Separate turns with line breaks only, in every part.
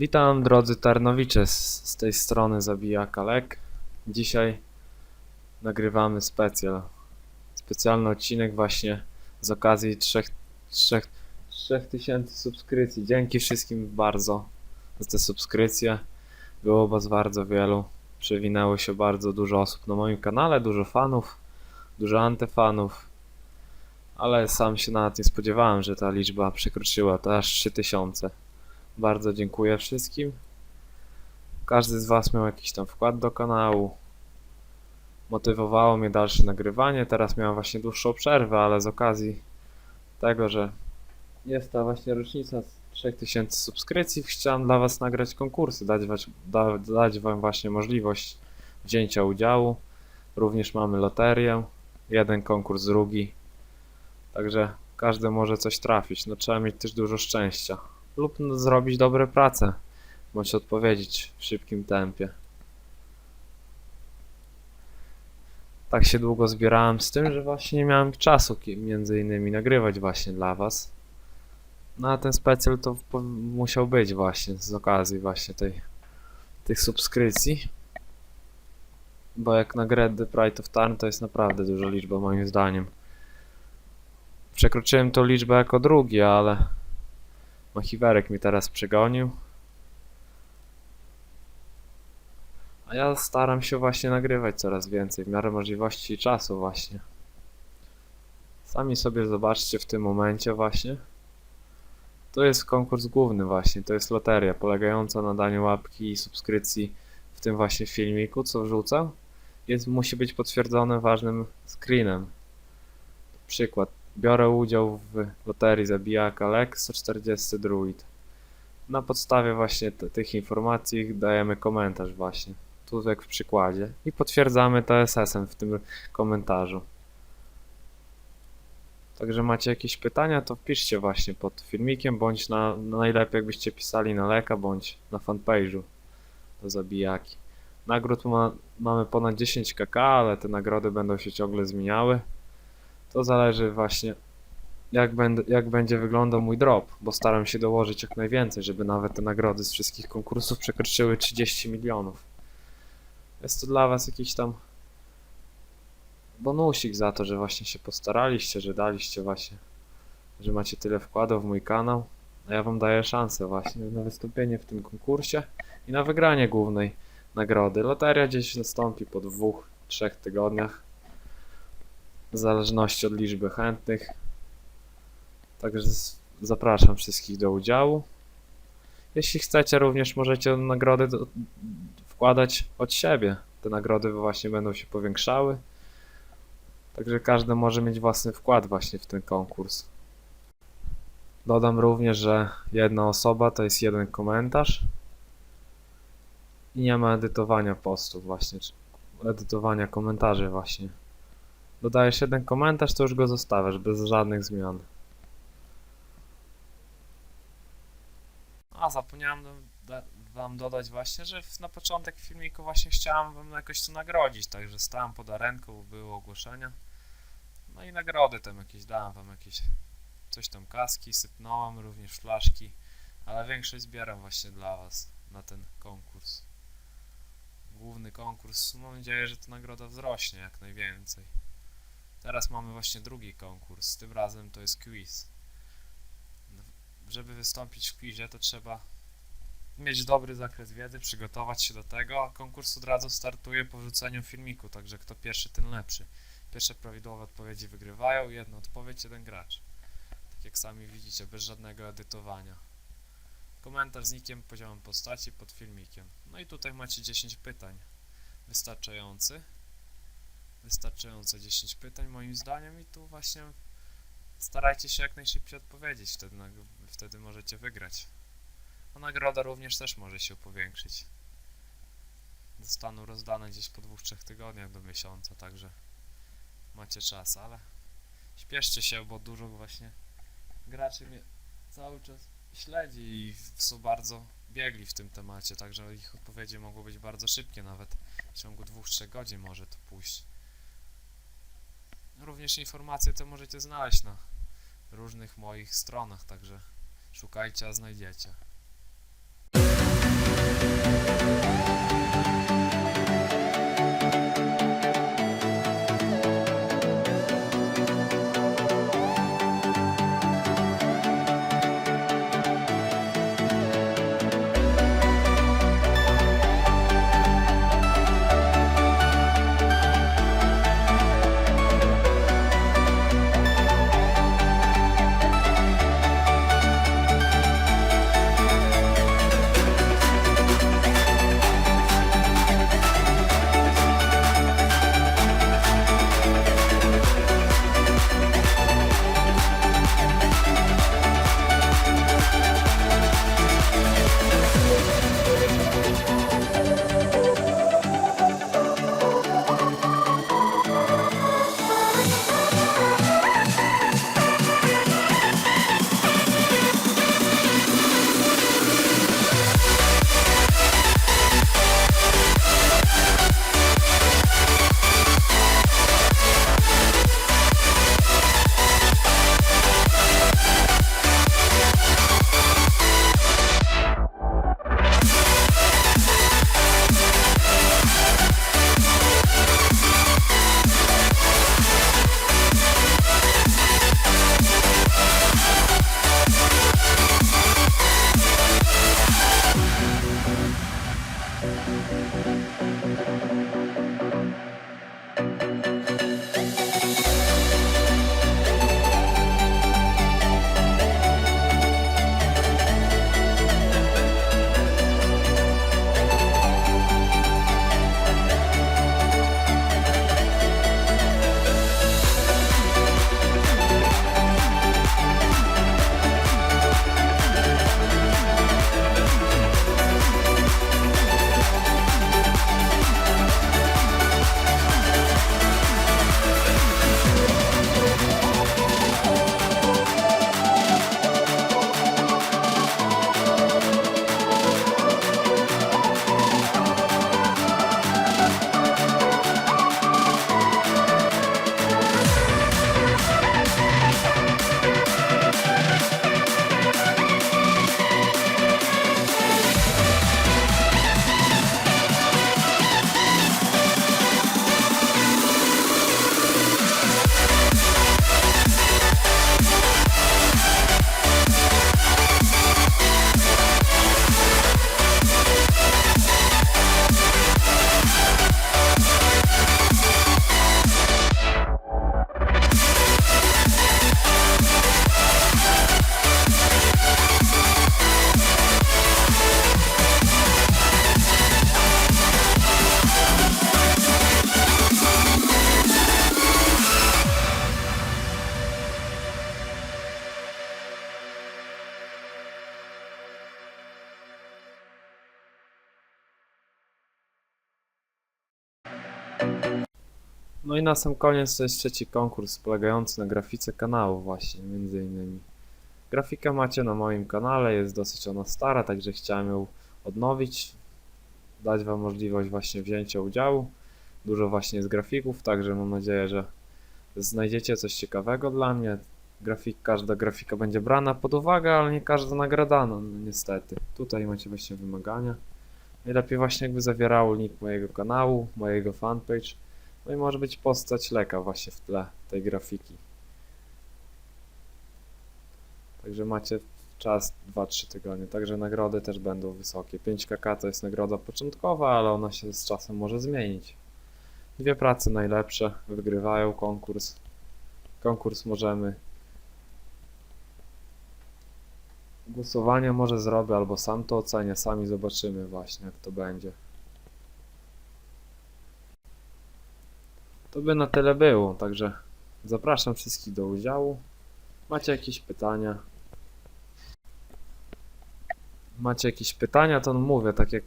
Witam drodzy Tarnowicze, z, z tej strony Zabijaka Lek. Dzisiaj nagrywamy specjal. Specjalny odcinek właśnie z okazji 3000 trzech, trzech tysięcy subskrypcji. Dzięki wszystkim bardzo za te subskrypcje. Było was bardzo wielu. Przewinęło się bardzo dużo osób na moim kanale, dużo fanów, dużo antyfanów. Ale sam się nawet nie spodziewałem, że ta liczba przekroczyła to aż 3000. Bardzo dziękuję wszystkim. Każdy z Was miał jakiś tam wkład do kanału. Motywowało mnie dalsze nagrywanie. Teraz miałem właśnie dłuższą przerwę, ale z okazji tego, że jest ta właśnie rocznica z 3000 subskrypcji, chciałem dla Was nagrać konkursy, dać, da, dać Wam właśnie możliwość wzięcia udziału. Również mamy loterię, jeden konkurs, drugi. Także każdy może coś trafić. No trzeba mieć też dużo szczęścia lub zrobić dobre prace, bądź odpowiedzieć w szybkim tempie. Tak się długo zbierałem z tym, że właśnie nie miałem czasu między innymi nagrywać właśnie dla was. No a ten specjal to musiał być właśnie z okazji właśnie tej, tych subskrypcji. Bo jak na grę The Pride of Tarn to jest naprawdę duża liczba moim zdaniem. Przekroczyłem tą liczbę jako drugi, ale Machiwerek mi teraz przegonił. A ja staram się właśnie nagrywać coraz więcej, w miarę możliwości i czasu właśnie. Sami sobie zobaczcie w tym momencie właśnie. To jest konkurs główny właśnie, to jest loteria polegająca na daniu łapki i subskrypcji w tym właśnie filmiku, co wrzucam. Jest, musi być potwierdzone ważnym screenem. Przykład. Biorę udział w loterii Zabijaka Lek 140 Druid. Na podstawie właśnie tych informacji dajemy komentarz właśnie. Tu jak w przykładzie. I potwierdzamy TSS-em w tym komentarzu. Także macie jakieś pytania, to wpiszcie właśnie pod filmikiem, bądź na, no najlepiej jakbyście pisali na Leka, bądź na fanpage'u do Zabijaki. Nagród ma, mamy ponad 10 kk, ale te nagrody będą się ciągle zmieniały. To zależy właśnie jak, będę, jak będzie wyglądał mój drop, bo staram się dołożyć jak najwięcej, żeby nawet te nagrody z wszystkich konkursów przekroczyły 30 milionów. Jest to dla was jakiś tam bonusik za to, że właśnie się postaraliście, że daliście właśnie, że macie tyle wkładów w mój kanał, a ja wam daję szansę właśnie na wystąpienie w tym konkursie i na wygranie głównej nagrody. Loteria gdzieś nastąpi po dwóch, trzech tygodniach w zależności od liczby chętnych. Także zapraszam wszystkich do udziału. Jeśli chcecie, również możecie nagrody do, wkładać od siebie. Te nagrody właśnie będą się powiększały. Także każdy może mieć własny wkład właśnie w ten konkurs. Dodam również, że jedna osoba to jest jeden komentarz. I nie ma edytowania postów właśnie, edytowania komentarzy właśnie. Dodajesz jeden komentarz, to już go zostawiasz bez żadnych zmian. A, zapomniałem do, wam dodać właśnie, że w, na początek filmiku właśnie chciałem wam jakoś to nagrodzić, także stałem pod arenką, były ogłoszenia. No i nagrody tam jakieś dałem wam jakieś coś tam kaski, sypnąłem również flaszki, ale większość zbieram właśnie dla was na ten konkurs. Główny konkurs, mam nadzieję, że ta nagroda wzrośnie jak najwięcej. Teraz mamy właśnie drugi konkurs, tym razem to jest quiz żeby wystąpić w quizie, to trzeba mieć dobry zakres wiedzy, przygotować się do tego, a konkurs od razu startuje po wrzuceniu filmiku, także kto pierwszy, ten lepszy. Pierwsze prawidłowe odpowiedzi wygrywają, jedna odpowiedź, jeden gracz. Tak jak sami widzicie, bez żadnego edytowania. Komentarz z nikiem, poziomem postaci pod filmikiem. No i tutaj macie 10 pytań. Wystarczający. Wystarczające 10 pytań moim zdaniem i tu właśnie starajcie się jak najszybciej odpowiedzieć, wtedy, wtedy możecie wygrać. A nagroda również też może się powiększyć. Zostaną rozdane gdzieś po dwóch, trzech tygodniach do miesiąca, także macie czas, ale śpieszcie się, bo dużo właśnie graczy mnie cały czas śledzi i są bardzo biegli w tym temacie, także ich odpowiedzi mogą być bardzo szybkie, nawet w ciągu dwóch, trzech godzin może to pójść. Również informacje te możecie znaleźć na różnych moich stronach, także szukajcie, a znajdziecie. No i na sam koniec to jest trzeci konkurs polegający na grafice kanału właśnie, między innymi. Grafikę macie na moim kanale, jest dosyć ona stara, także chciałem ją odnowić, dać wam możliwość właśnie wzięcia udziału. Dużo właśnie jest grafików, także mam nadzieję, że znajdziecie coś ciekawego dla mnie. Grafik, każda grafika będzie brana pod uwagę, ale nie każda nagradana, no niestety. Tutaj macie właśnie wymagania. Najlepiej właśnie jakby zawierało link mojego kanału, mojego fanpage. No i może być postać leka właśnie w tle tej grafiki. Także macie czas 2-3 tygodnie. Także nagrody też będą wysokie. 5kk to jest nagroda początkowa, ale ona się z czasem może zmienić. Dwie prace najlepsze wygrywają konkurs. Konkurs możemy. Głosowania może zrobię, albo sam to ocenię. Sami zobaczymy właśnie, jak to będzie. To by na tyle było, także zapraszam wszystkich do udziału. Macie jakieś pytania? Macie jakieś pytania, to mówię, tak jak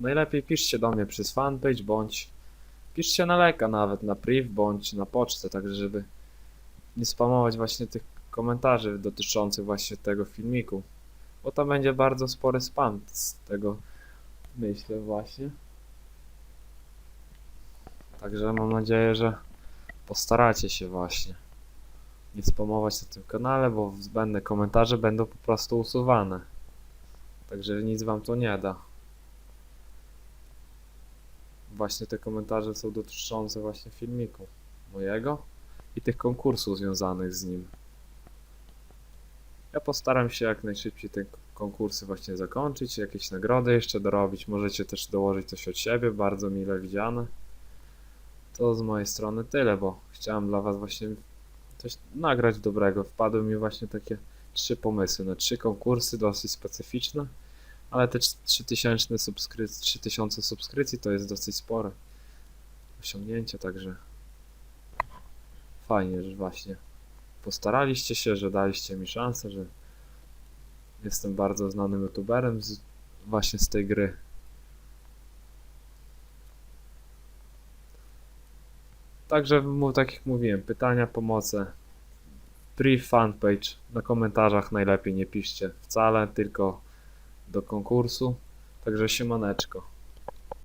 najlepiej piszcie do mnie przez fanpage, bądź piszcie na leka nawet, na priv, bądź na pocztę, także żeby nie spamować właśnie tych komentarzy dotyczących właśnie tego filmiku, bo tam będzie bardzo spory spam z tego, myślę właśnie. Także mam nadzieję, że postaracie się właśnie nie spamować na tym kanale, bo zbędne komentarze będą po prostu usuwane. Także nic wam to nie da. właśnie te komentarze są dotyczące właśnie filmiku mojego i tych konkursów związanych z nim. Ja postaram się jak najszybciej te konkursy właśnie zakończyć, jakieś nagrody jeszcze dorobić. Możecie też dołożyć coś od siebie, bardzo mile widziane. To z mojej strony tyle, bo chciałem dla Was właśnie coś nagrać dobrego. Wpadły mi właśnie takie trzy pomysły na trzy konkursy dosyć specyficzne, ale te trz- 3000 subskrypcji, 3000 subskrypcji to jest dosyć spore osiągnięcie, także fajnie, że właśnie postaraliście się, że daliście mi szansę, że jestem bardzo znanym youtuberem z, właśnie z tej gry. Także, tak jak mówiłem, pytania, pomoce. Brief fanpage na komentarzach najlepiej nie piszcie wcale, tylko do konkursu. Także siemaneczko.